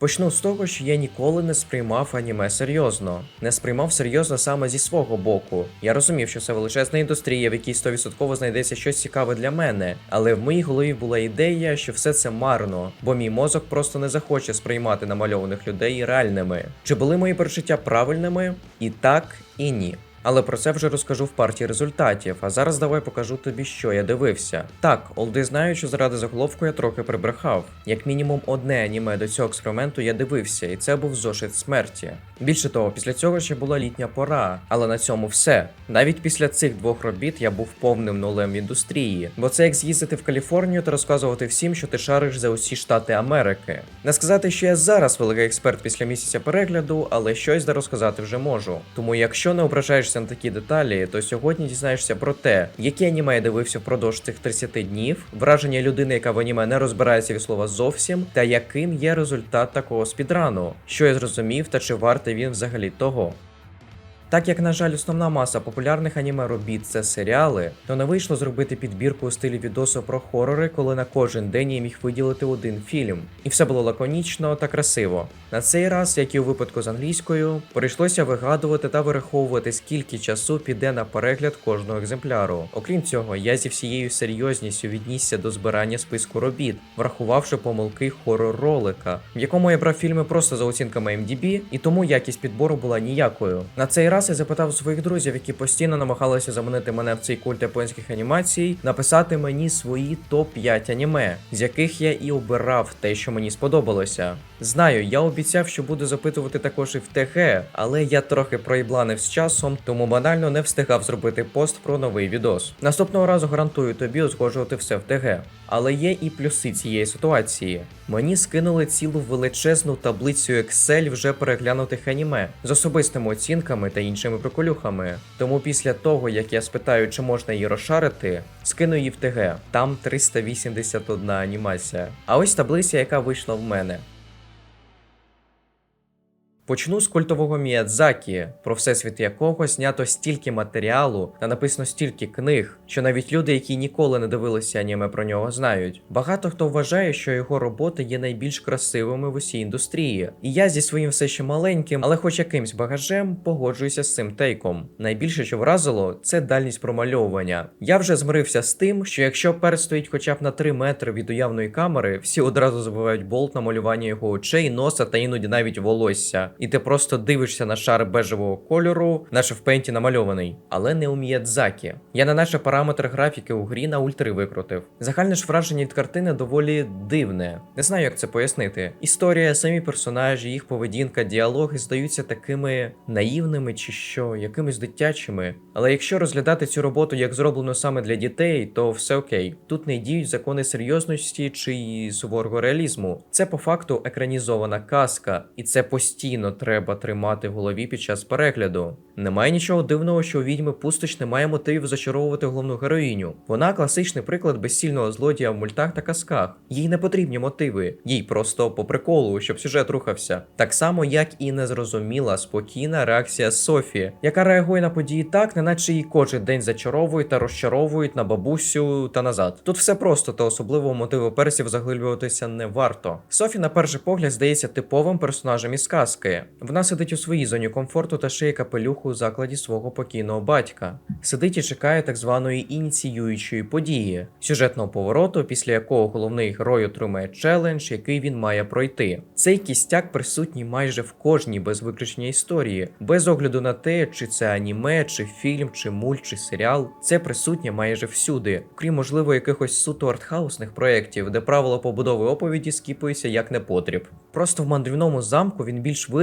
Почну з того, що я ніколи не сприймав аніме серйозно. Не сприймав серйозно саме зі свого боку. Я розумів, що це величезна індустрія, в якій 100% знайдеться щось цікаве для мене. Але в моїй голові була ідея, що все це марно, бо мій мозок просто не захоче сприймати намальованих людей реальними. Чи були мої перечуття правильними? І так, і ні. Але про це вже розкажу в партії результатів. А зараз давай покажу тобі, що я дивився. Так, олди знають, що заради заголовку я трохи прибрехав. Як мінімум одне аніме до цього експерименту я дивився, і це був зошит смерті. Більше того, після цього ще була літня пора, але на цьому все. Навіть після цих двох робіт я був повним нулем в індустрії, бо це як з'їздити в Каліфорнію та розказувати всім, що ти шариш за усі штати Америки. Не сказати, що я зараз великий експерт після місяця перегляду, але щось де розказати вже можу. Тому якщо не ображаєшся на такі деталі, то сьогодні дізнаєшся про те, які аніме дивився впродовж цих 30 днів, враження людини, яка в аніме не розбирається від слова зовсім, та яким є результат такого спідрану, що я зрозумів та чи вартий він взагалі того. Так як, на жаль, основна маса популярних аніме робіт це серіали, то не вийшло зробити підбірку у стилі відосу про хорори, коли на кожен день я міг виділити один фільм. І все було лаконічно та красиво. На цей раз, як і у випадку з англійською, прийшлося вигадувати та вираховувати, скільки часу піде на перегляд кожного екземпляру. Окрім цього, я зі всією серйозністю віднісся до збирання списку робіт, врахувавши помилки хорор ролика, в якому я брав фільми просто за оцінками MDB, і тому якість підбору була ніякою. На цей раз я запитав своїх друзів, які постійно намагалися заманити мене в цей культ японських анімацій, написати мені свої топ-5 аніме, з яких я і обирав те, що мені сподобалося. Знаю, я обіцяв, що буду запитувати також і в ТГ, але я трохи проїбланив з часом, тому банально не встигав зробити пост про новий відос. Наступного разу гарантую тобі узгоджувати все в ТГ. Але є і плюси цієї ситуації. Мені скинули цілу величезну таблицю Excel вже переглянутих аніме з особистими оцінками та іншими приколюхами. Тому після того, як я спитаю, чи можна її розшарити, скину її в ТГ. Там 381 анімація. А ось таблиця, яка вийшла в мене. Почну з культового Міядзакі, про всесвіт якого знято стільки матеріалу та написано стільки книг, що навіть люди, які ніколи не дивилися аніме про нього, знають. Багато хто вважає, що його роботи є найбільш красивими в усій індустрії. І я зі своїм все ще маленьким, але хоч якимсь багажем погоджуюся з цим тейком. Найбільше, що вразило, це дальність промальовування. Я вже змирився з тим, що якщо перст стоїть хоча б на 3 метри від уявної камери, всі одразу забувають болт на малювання його очей, носа та іноді навіть волосся і ти просто дивишся на шар бежевого кольору, наче в пенті намальований, але не у Міядзакі. Я на наші параметри графіки у грі на ультри викрутив. Загальне ж враження від картини доволі дивне. Не знаю, як це пояснити. Історія, самі персонажі, їх поведінка, діалоги здаються такими наївними чи що, якимись дитячими. Але якщо розглядати цю роботу як зроблено саме для дітей, то все окей. Тут не діють закони серйозності чи суворого реалізму. Це по факту екранізована казка, і це постійно треба тримати в голові під час перегляду. Немає нічого дивного, що у відьми пусточ немає мотивів зачаровувати головну героїню. Вона класичний приклад безсільного злодія в мультах та казках. Їй не потрібні мотиви, їй просто по приколу, щоб сюжет рухався. Так само, як і незрозуміла спокійна реакція Софі, яка реагує на події так, неначе її кожен день зачаровують та розчаровують на бабусю та назад. Тут все просто, та особливо мотиву персів заглиблюватися не варто. Софі, на перший погляд, здається типовим персонажем із казки. Вона сидить у своїй зоні комфорту та шиє капелюху у закладі свого покійного батька. Сидить і чекає так званої ініціюючої події, сюжетного повороту, після якого головний герой отримає челендж, який він має пройти. Цей кістяк присутній майже в кожній без виключення історії, без огляду на те, чи це аніме, чи фільм, чи мульт, чи серіал. Це присутнє майже всюди, крім можливо якихось суто артхаусних проєктів, де правила побудови оповіді скіпуються як непотріб. Просто в мандрівному замку він більш виражений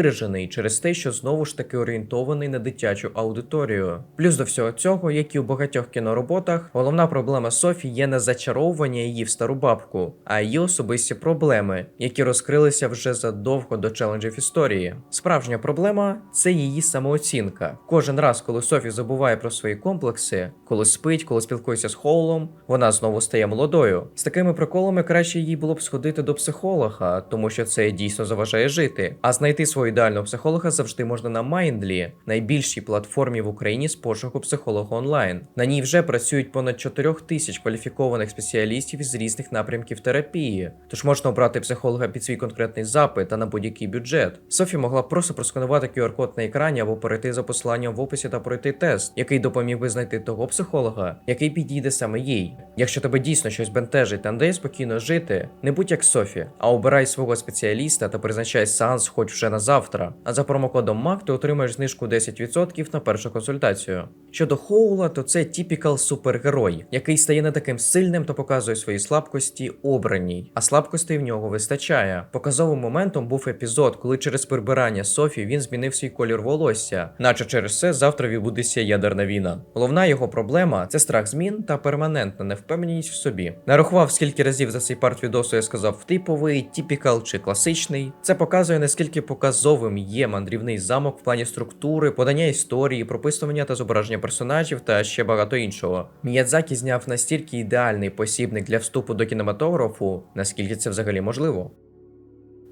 через те, що знову ж таки орієнтований на дитячу аудиторію. Плюс до всього цього, як і у багатьох кінороботах, головна проблема Софі є не зачаровування її в стару бабку, а її особисті проблеми, які розкрилися вже задовго до челенджів історії. Справжня проблема це її самооцінка. Кожен раз, коли Софі забуває про свої комплекси, коли спить, коли спілкується з Хоулом, вона знову стає молодою. З такими приколами краще їй було б сходити до психолога, тому що це дійсно заважає жити. А знайти свою свого ідеального психолога завжди можна на Mindly, найбільшій платформі в Україні з пошуку психолога онлайн. На ній вже працюють понад 4 тисяч кваліфікованих спеціалістів із різних напрямків терапії. Тож можна обрати психолога під свій конкретний запит та на будь-який бюджет. Софі могла просто просканувати QR-код на екрані або перейти за посиланням в описі та пройти тест, який допоміг би знайти того психолога, який підійде саме їй. Якщо тебе дійсно щось бентежить та не дає спокійно жити, не будь як Софі, а обирай свого спеціаліста та призначай сеанс хоч вже на завтра. А за промокодом MAC ти отримаєш знижку 10% на першу консультацію. Щодо Хоула, то це тіпікал супергерой, який стає не таким сильним та показує свої слабкості обраній, а слабкостей в нього вистачає. Показовим моментом був епізод, коли через прибирання Софі він змінив свій колір волосся, наче через це завтра відбудеться ядерна війна. Головна його проблема це страх змін та перманентна невпевненість в собі. Нарахував, скільки разів за цей парт відосу я сказав типовий, тіпікал чи класичний. Це показує наскільки показовим є мандрівний замок в плані структури, подання історії, прописування та зображення персонажів та ще багато іншого. М'ядзакі зняв настільки ідеальний посібник для вступу до кінематографу, наскільки це взагалі можливо.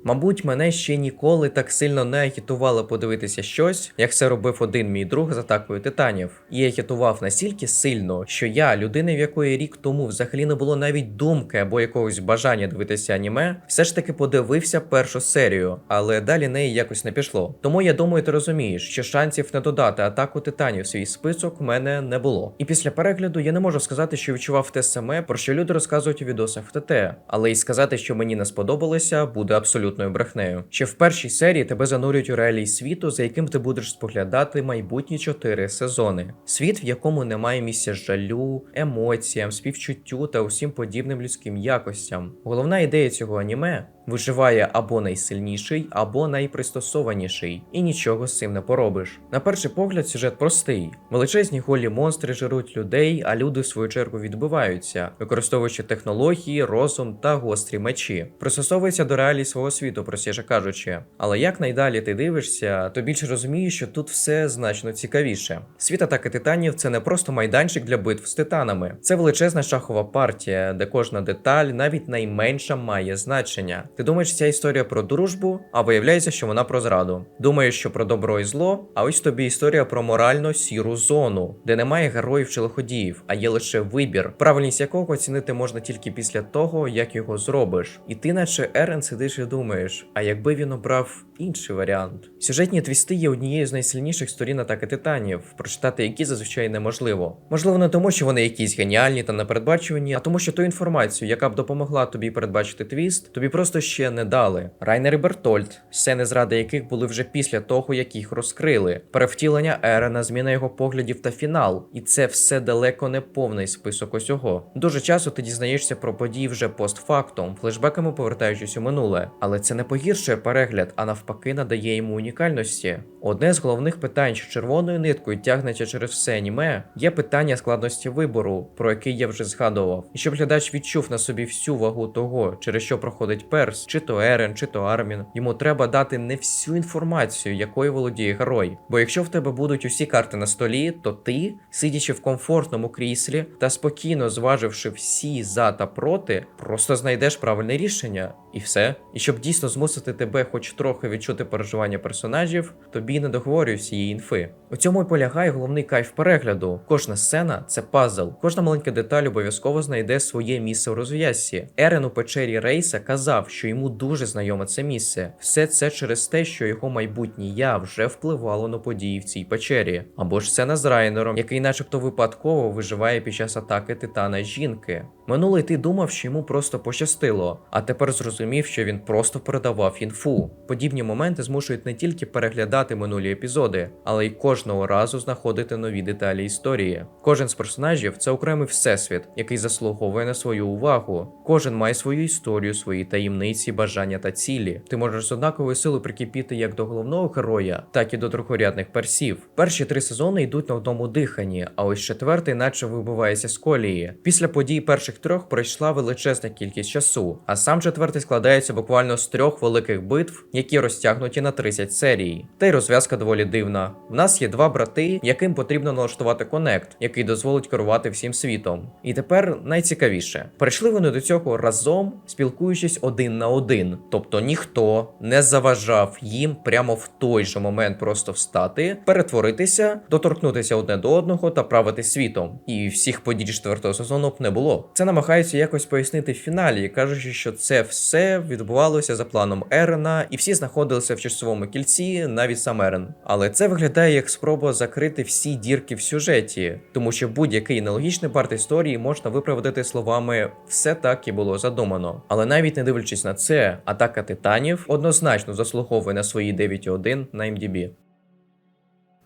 Мабуть, мене ще ніколи так сильно не агітувало подивитися щось, як це робив один мій друг з атакою титанів. І агітував настільки сильно, що я, людина, в якої рік тому взагалі не було навіть думки або якогось бажання дивитися аніме, все ж таки подивився першу серію, але далі неї якось не пішло. Тому я думаю, ти розумієш, що шансів не додати атаку титанів в свій список в мене не було. І після перегляду я не можу сказати, що відчував те саме, про що люди розказують у відосах в ТТ, але й сказати, що мені не сподобалося, буде абсолютною брехнею. Ще в першій серії тебе занурюють у реалії світу, за яким ти будеш споглядати майбутні чотири сезони. Світ, в якому немає місця жалю, емоціям, співчуттю та усім подібним людським якостям. Головна ідея цього аніме виживає або найсильніший, або найпристосованіший, і нічого з цим не поробиш. На перший погляд, сюжет простий: величезні голі монстри жируть людей, а люди в свою чергу відбиваються, використовуючи технології, розум та гострі мечі. Пристосовується до реалій свого світу, простіше кажучи. Але як найдалі ти дивишся, то більше розумієш, що тут все значно цікавіше. Світ атаки титанів це не просто майданчик для битв з титанами, це величезна шахова партія, де кожна деталь, навіть найменша, має значення. Ти думаєш, ця історія про дружбу, а виявляється, що вона про зраду. Думаєш, що про добро і зло, а ось тобі історія про морально сіру зону, де немає героїв чи лиходіїв, а є лише вибір, правильність якого оцінити можна тільки після того, як його зробиш. І ти, наче Ерен, сидиш і думаєш, а якби він обрав інший варіант. Сюжетні твісти є однією з найсильніших сторін атаки титанів, прочитати які зазвичай неможливо. Можливо, не тому, що вони якісь геніальні та непередбачувані, а тому, що ту інформацію, яка б допомогла тобі передбачити твіст, тобі просто ще не дали. Райнер і Бертольд, сцени зради яких були вже після того, як їх розкрили, перевтілення Ерена, зміна його поглядів та фінал. І це все далеко не повний список усього. Дуже часто ти дізнаєшся про події вже постфактум, флешбеками повертаючись у минуле, але це не погіршує перегляд, а навпаки надає йому унікальності. Одне з головних питань, що червоною ниткою тягнеться через все аніме, є питання складності вибору, про який я вже згадував. І щоб глядач відчув на собі всю вагу того, через що проходить перс, чи то Ерен, чи то Армін, йому треба дати не всю інформацію, якою володіє герой. Бо якщо в тебе будуть усі карти на столі, то ти, сидячи в комфортному кріслі та спокійно зваживши всі за та проти, просто знайдеш правильне рішення. І все. І щоб дійсно змусити тебе хоч трохи відчути переживання персонажів, тобі не договорюю всієї інфи. У цьому і полягає головний кайф перегляду. Кожна сцена це пазл, кожна маленька деталь обов'язково знайде своє місце в розв'язці. Ерен у печері Рейса казав, що йому дуже знайоме це місце. Все це через те, що його майбутнє я вже впливало на події в цій печері. Або ж сцена з Райнером, який, начебто, випадково виживає під час атаки титана жінки. Минулий ти думав, що йому просто пощастило, а тепер зрозумів, що він просто передавав інфу. Подібні моменти змушують не тільки переглядати минулі епізоди, але й кожного разу знаходити нові деталі історії. Кожен з персонажів це окремий всесвіт, який заслуговує на свою увагу. Кожен має свою історію, свої таємниці, бажання та цілі. Ти можеш з однаковою силою прикипіти як до головного героя, так і до другорядних персів. Перші три сезони йдуть на одному диханні, а ось четвертий, наче вибивається з колії. Після подій перших інших трьох пройшла величезна кількість часу, а сам четвертий складається буквально з трьох великих битв, які розтягнуті на 30 серій. Та й розв'язка доволі дивна. В нас є два брати, яким потрібно налаштувати конект, який дозволить керувати всім світом. І тепер найцікавіше: прийшли вони до цього разом, спілкуючись один на один, тобто ніхто не заважав їм прямо в той же момент просто встати, перетворитися, доторкнутися одне до одного та правити світом. І всіх подій четвертого сезону б не було. Це намагаються якось пояснити в фіналі, кажучи, що це все відбувалося за планом Ерена, і всі знаходилися в часовому кільці, навіть сам Ерен. Але це виглядає як спроба закрити всі дірки в сюжеті, тому що будь-який нелогічний парт історії можна виправдати словами все так і було задумано. Але навіть не дивлячись на це, атака титанів однозначно заслуговує на свої 9,1 на MDB.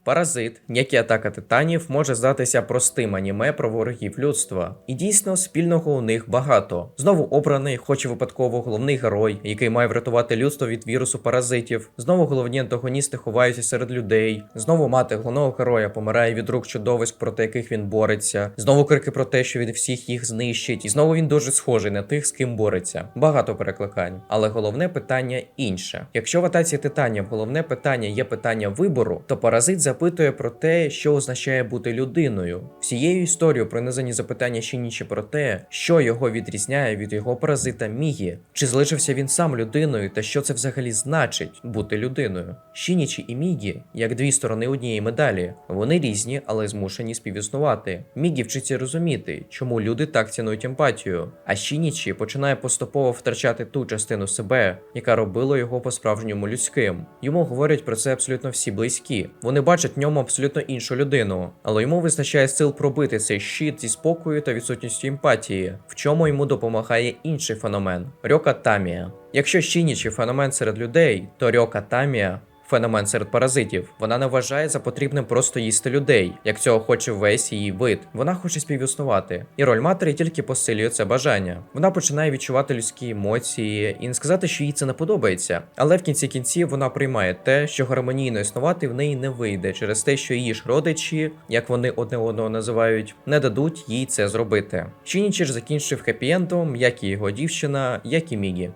Паразит, як і атака титанів, може здатися простим аніме про ворогів людства, і дійсно спільного у них багато. Знову обраний, хоч і випадково головний герой, який має врятувати людство від вірусу паразитів. Знову головні антагоністи ховаються серед людей. Знову мати головного героя помирає від рук чудовиськ, проти яких він бореться. Знову крики про те, що він всіх їх знищить, і знову він дуже схожий на тих, з ким бореться. Багато перекликань. Але головне питання інше. Якщо в атаці титанів головне питання є питання вибору, то паразит запитує про те, що означає бути людиною. Всією історією пронизані запитання Шінічі про те, що його відрізняє від його паразита Мігі, чи залишився він сам людиною, та що це взагалі значить бути людиною. Шінічі і Мігі, як дві сторони однієї медалі, вони різні, але змушені співіснувати. Мігі вчиться розуміти, чому люди так цінують емпатію, а Шінічі починає поступово втрачати ту частину себе, яка робила його по-справжньому людським. Йому говорять про це абсолютно всі близькі. Вони бачать в ньому абсолютно іншу людину, але йому вистачає сил пробити цей щит зі спокою та відсутністю емпатії, в чому йому допомагає інший феномен Рьока Тамія. Якщо Шінічі феномен серед людей, то Рьока Тамія феномен серед паразитів. Вона не вважає за потрібним просто їсти людей, як цього хоче весь її вид. Вона хоче співіснувати. І роль матері тільки посилює це бажання. Вона починає відчувати людські емоції і не сказати, що їй це не подобається. Але в кінці кінців вона приймає те, що гармонійно існувати в неї не вийде через те, що її ж родичі, як вони одне одного називають, не дадуть їй це зробити. Шінічі ж закінчив хеппі-ендом, як і його дівчина, як і Мігі.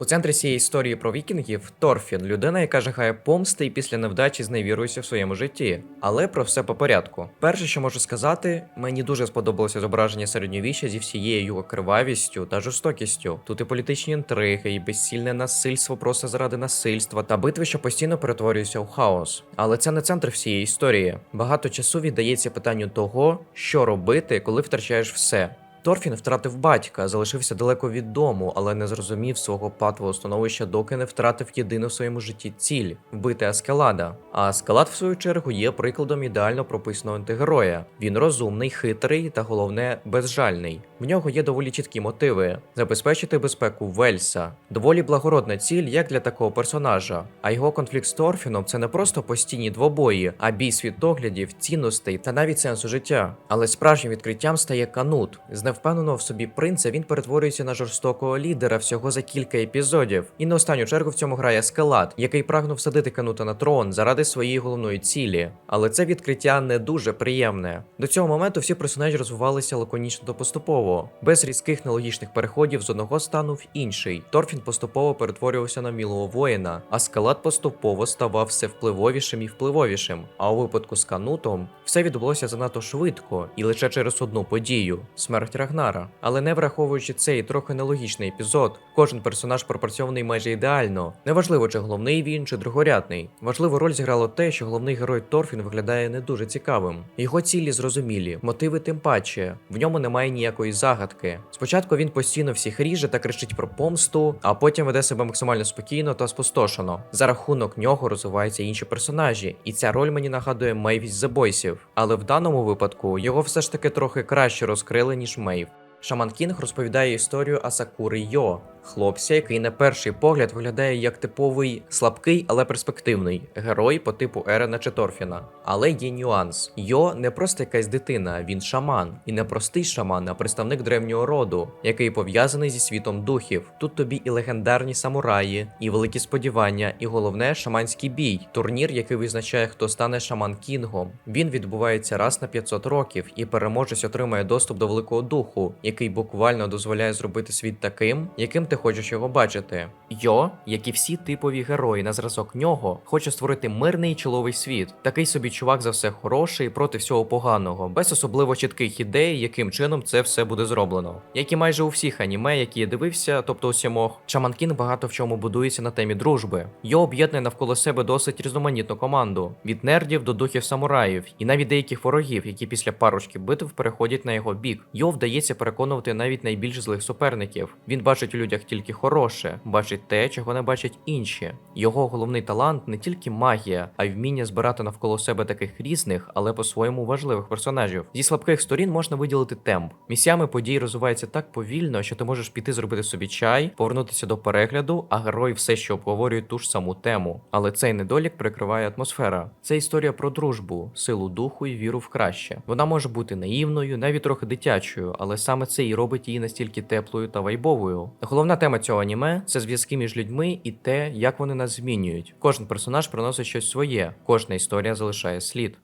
У центрі цієї історії про вікінгів Торфін, людина, яка жахає помсти і після невдачі зневірується в своєму житті. Але про все по порядку. Перше, що можу сказати, мені дуже сподобалося зображення середньовіччя зі всією його кривавістю та жорстокістю. Тут і політичні інтриги, і безсільне насильство просто заради насильства, та битви, що постійно перетворюються у хаос. Але це не центр всієї історії. Багато часу віддається питанню того, що робити, коли втрачаєш все. Торфін втратив батька, залишився далеко від дому, але не зрозумів свого патового становища, доки не втратив єдину в своєму житті ціль вбити Аскелада. А Аскелад, в свою чергу, є прикладом ідеально прописаного антигероя. Він розумний, хитрий та головне безжальний. В нього є доволі чіткі мотиви: забезпечити безпеку Вельса. Доволі благородна ціль, як для такого персонажа. А його конфлікт з Торфіном це не просто постійні двобої, а бій світоглядів, цінностей та навіть сенсу життя. Але справжнім відкриттям стає канут. З невпевненого в собі принца він перетворюється на жорстокого лідера всього за кілька епізодів. І на останню чергу в цьому грає Скелат, який прагнув садити канута на трон заради своєї головної цілі. Але це відкриття не дуже приємне. До цього моменту всі персонажі розвивалися лаконічно та поступово, без різких нелогічних переходів з одного стану в інший. Торфін поступово перетворювався на мілого воїна, а скелат поступово ставав все впливовішим і впливовішим. А у випадку з канутом все відбулося занадто швидко і лише через одну подію смерть Рагнара. Але не враховуючи цей трохи нелогічний епізод, кожен персонаж пропрацьований майже ідеально. Неважливо, чи головний він, чи другорядний. Важливу роль зіграло те, що головний герой Торфін виглядає не дуже цікавим. Його цілі зрозумілі, мотиви тим паче. В ньому немає ніякої загадки. Спочатку він постійно всіх ріже та кричить про помсту, а потім веде себе максимально спокійно та спустошено. За рахунок нього розвиваються інші персонажі, і ця роль мені нагадує Мейв із The Але в даному випадку його все ж таки трохи краще розкрили, ніж Мейв. Шаман Кінг розповідає історію Асакури Йо, хлопця, який на перший погляд виглядає як типовий слабкий, але перспективний герой по типу Ерена чи Торфіна. Але є нюанс: Йо не просто якась дитина, він шаман, і не простий шаман, а представник древнього роду, який пов'язаний зі світом духів. Тут тобі і легендарні самураї, і великі сподівання, і головне шаманський бій, турнір, який визначає, хто стане шаман Кінгом. Він відбувається раз на 500 років, і переможець отримає доступ до великого духу, який буквально дозволяє зробити світ таким, яким ти хочеш його бачити. Йо, як і всі типові герої на зразок нього, хоче створити мирний чоловий світ. Такий собі чувак за все хороший проти всього поганого, без особливо чітких ідей, яким чином це все буде зроблено. Як і майже у всіх аніме, які я дивився, тобто у сімох, Шаманкін багато в чому будується на темі дружби. Йо об'єднує навколо себе досить різноманітну команду: від нердів до духів самураїв, і навіть деяких ворогів, які після парочки битв переходять на його бік. Йо вдається переконувати навіть найбільш злих суперників. Він бачить у людях тільки хороше, бачить те, чого не бачать інші. Його головний талант не тільки магія, а й вміння збирати навколо себе таких різних, але по-своєму важливих персонажів. Зі слабких сторін можна виділити темп. Місцями події розвиваються так повільно, що ти можеш піти зробити собі чай, повернутися до перегляду, а герої все ще обговорюють ту ж саму тему. Але цей недолік прикриває атмосфера. Це історія про дружбу, силу духу і віру в краще. Вона може бути наївною, навіть трохи дитячою, але саме це і робить її настільки теплою та вайбовою. Головна тема цього аніме це зв'язки між людьми і те, як вони нас змінюють. Кожен персонаж приносить щось своє, кожна історія залишає слід.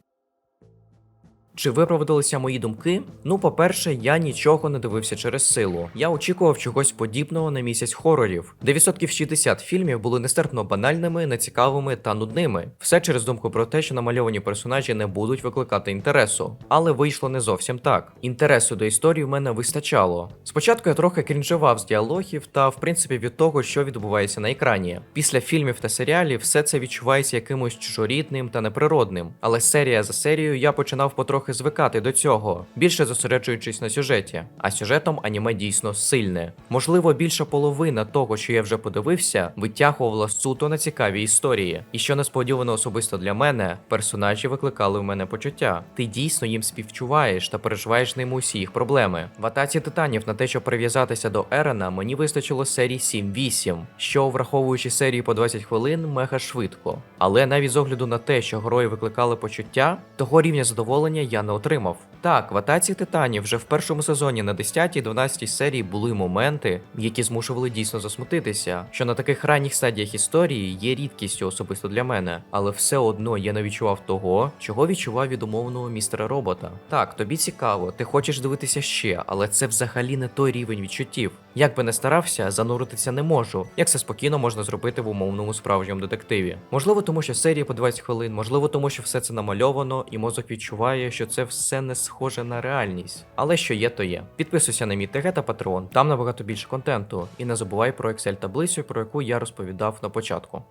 Чи виправдалися мої думки? Ну, по-перше, я нічого не дивився через силу. Я очікував чогось подібного на місяць хорорів, де відсотків 60 фільмів були нестерпно банальними, нецікавими та нудними. Все через думку про те, що намальовані персонажі не будуть викликати інтересу. Але вийшло не зовсім так. Інтересу до історії в мене вистачало. Спочатку я трохи крінжував з діалогів та, в принципі, від того, що відбувається на екрані. Після фільмів та серіалів все це відчувається якимось чужорідним та неприродним. Але серія за серією я починав потрохи звикати до цього, більше зосереджуючись на сюжеті. А сюжетом аніме дійсно сильне. Можливо, більша половина того, що я вже подивився, витягувала суто на цікаві історії. І що несподівано особисто для мене, персонажі викликали в мене почуття. Ти дійсно їм співчуваєш та переживаєш ними усі їх проблеми. В атаці титанів на те, щоб прив'язатися до Ерена, мені вистачило серії 7-8, що, враховуючи серії по 20 хвилин, мега швидко. Але навіть з огляду на те, що герої викликали почуття, того рівня задоволення я не отримав. Так, в атаці титанів вже в першому сезоні на 10-12 серії були моменти, які змушували дійсно засмутитися, що на таких ранніх стадіях історії є рідкістю особисто для мене, але все одно я не відчував того, чого відчував від умовного містера робота. Так, тобі цікаво, ти хочеш дивитися ще, але це взагалі не той рівень відчуттів. Як би не старався, зануритися не можу, як це спокійно можна зробити в умовному справжньому детективі. Можливо, тому що серії по 20 хвилин, можливо, тому що все це намальовано, і мозок відчуває, що це все не схоже на реальність. Але що є, то є. Підписуйся на мій ТГ та Патреон, там набагато більше контенту. І не забувай про Excel таблицю, про яку я розповідав на початку.